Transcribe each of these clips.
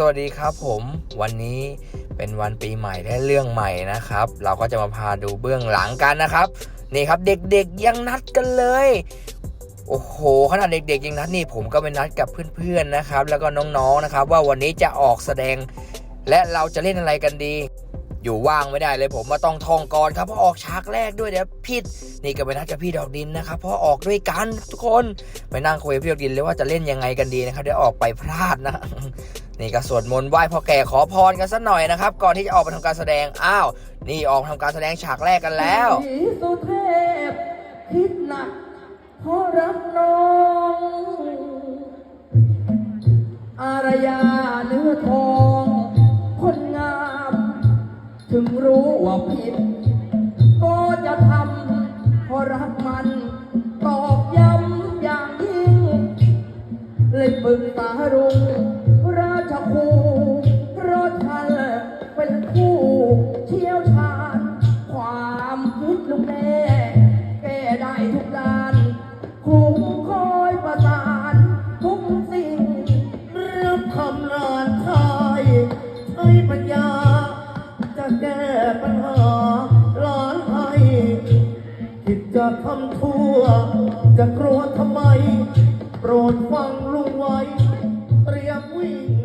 สวัสดีครับผมวันนี้เป็นวันปีใหม่และเรื่องใหม่นะครับ เราก็จะมาพาดูเบื้องหลังกันนะครับ นี่ครับเด็กๆยังนัดกันเลย โอ้โหขนาดเด็กๆยังนัดนี่ผมก็ไปนัดกับเพื่อนๆนะครับ แล้วก็น้องๆนะครับ ว่าวันนี้จะออกแสดง และเราจะเล่นอะไรกันดี อยู่ว่างไม่ได้เลยผมมาต้องท่องก่อนครับเพราะออกฉากแรกด้วยเดี๋ยวผิดนี่ก็ไปนัดกับพี่ดอกดินนะครับเพราะออกด้วยกันทุกคนไปนั่งคุยกับพี่ดอกดินเลยว่าจะเล่นยังไงกันดีนะครับเดี๋ยวออกไปพลาดนะ นี่ก็สวดมนต์ไหว้พ่อแก่ขอพรกันสักหน่อยนะครับ ก่อนที่จะออกไปทำการแสดงอ้าว นี่ออกทำการแสดงฉากแรกกันแล้วสีสุเทพคิดหนักเพราะรักน้องอารยาเนื้อทอง คนงาม ถึงรู้ว่าผิด ก็จะทำเพราะรักมันตอกย้ำอย่างยิ่งเลยปรึกษารุง คิดลูกแม่แก้ได้ทุกด้านคุ้มคอยประสาน ทุกสิ่งรับคำนานทายใช้ปัญญา จะแก้ปัญหาล้านให้คิดจะทำทั่ว จะกลัวทำไม โปรดฟังลุงไว้ เตรียมวิ่ง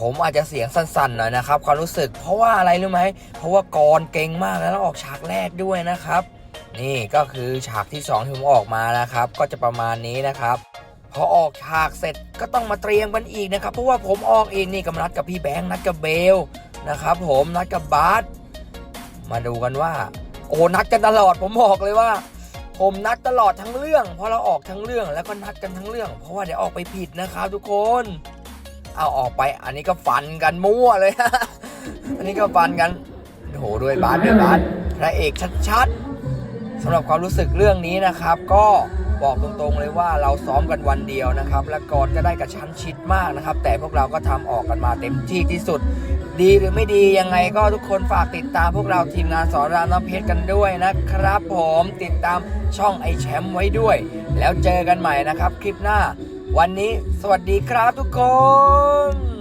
ผมอาจจะเสียงสั่นๆหน่อยนะครับความรู้สึกเพราะว่าอะไรรู้ไหมเพราะว่ากรเก่งมากแล้วออกฉากแรกด้วยนะครับ นี่ก็คือฉากที่สองที่ผมออกมานะครับ ก็จะประมาณนี้นะครับพอออกฉากเสร็จก็ต้องมาเตรียมกันอีกนะครับ เพราะว่าผมออกเองนี่กำนัดกับพี่แบงค์นัดกับเบลนะครับ ผมนัดกับบาสมาดูกันว่า โอ้นัดกันตลอดผมบอกเลยว่า ผมนัดตลอดทั้งเรื่องเพราะเราออกทั้งเรื่องแล้วก็นัดกันทั้งเรื่อง เพราะว่าเดี๋ยวออกไปผิดนะครับทุกคน เอาออกไป อันนี้ก็ฟันกันมั่วเลย อันนี้ก็ฟันกันโหด้วยบาสด้วยบาสพระเอกชัดๆสำหรับความรู้สึกเรื่องนี้นะครับ ก็บอกตรงๆเลยว่าเราซ้อมกันวันเดียวนะครับ และกรก็ได้กระชั้นชิดมากนะครับ แต่พวกเราก็ทำออกกันมาเต็มที่ที่สุด ดีหรือไม่ดียังไงก็ทุกคนฝากติดตามพวกเราทีมงานสอนรามน้ำเพชรกันด้วยนะครับ ผมติดตามช่องไอแชมป์ไว้ด้วย แล้วเจอกันใหม่นะครับ คลิปหน้า วันนี้สวัสดีครับทุกคน